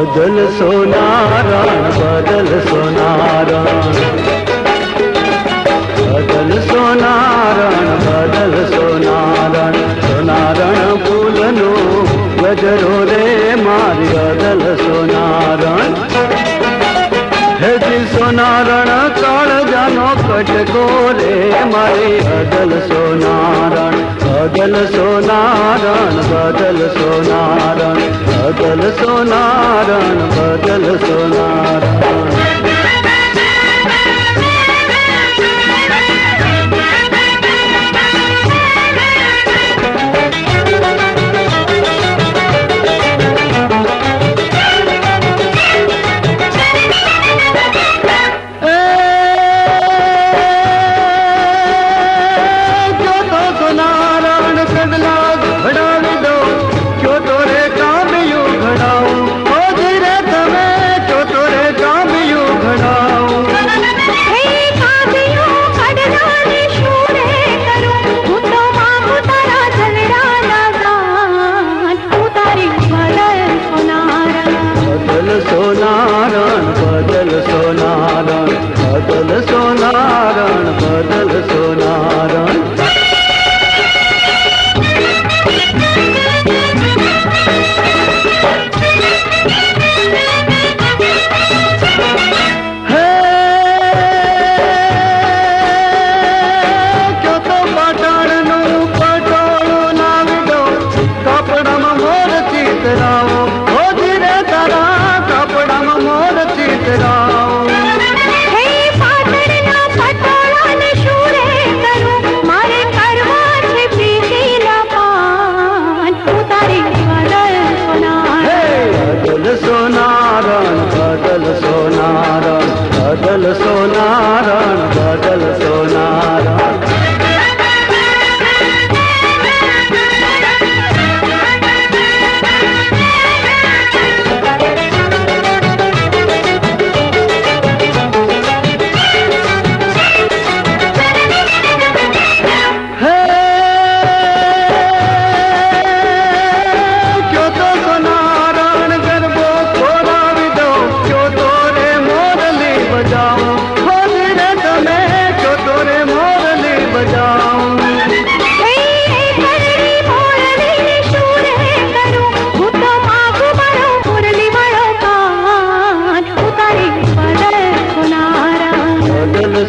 બદલ સોનારણ બદલ સોનારણ બદલ સોનારણ બદલ સોનારણ સોનારણ ફૂલનો ગજરો રે મારી બદલ સોનારણ હેજી સોનારણ કાળજાનો કટકો રે મારી બદલ સોનારણ બદલ સોનારણ બદલ સોનારણ અદલ સોનારણ બદલ સોનારણ સોનારણ બદલ સોનારણ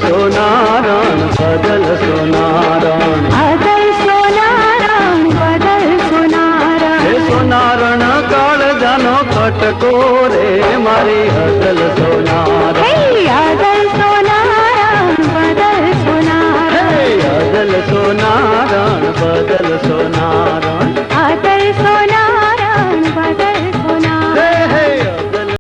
સોનારણ બદલ સોનારણ બદલ સોનારણ બદલ સોનારણ હે સોનારણ કાળ જાનો ખટકો રે મારી હદલ સોનારણ હે હદલ સોનારણ બદલ સોનારણ હે સોનારણ બદલ સોનારણ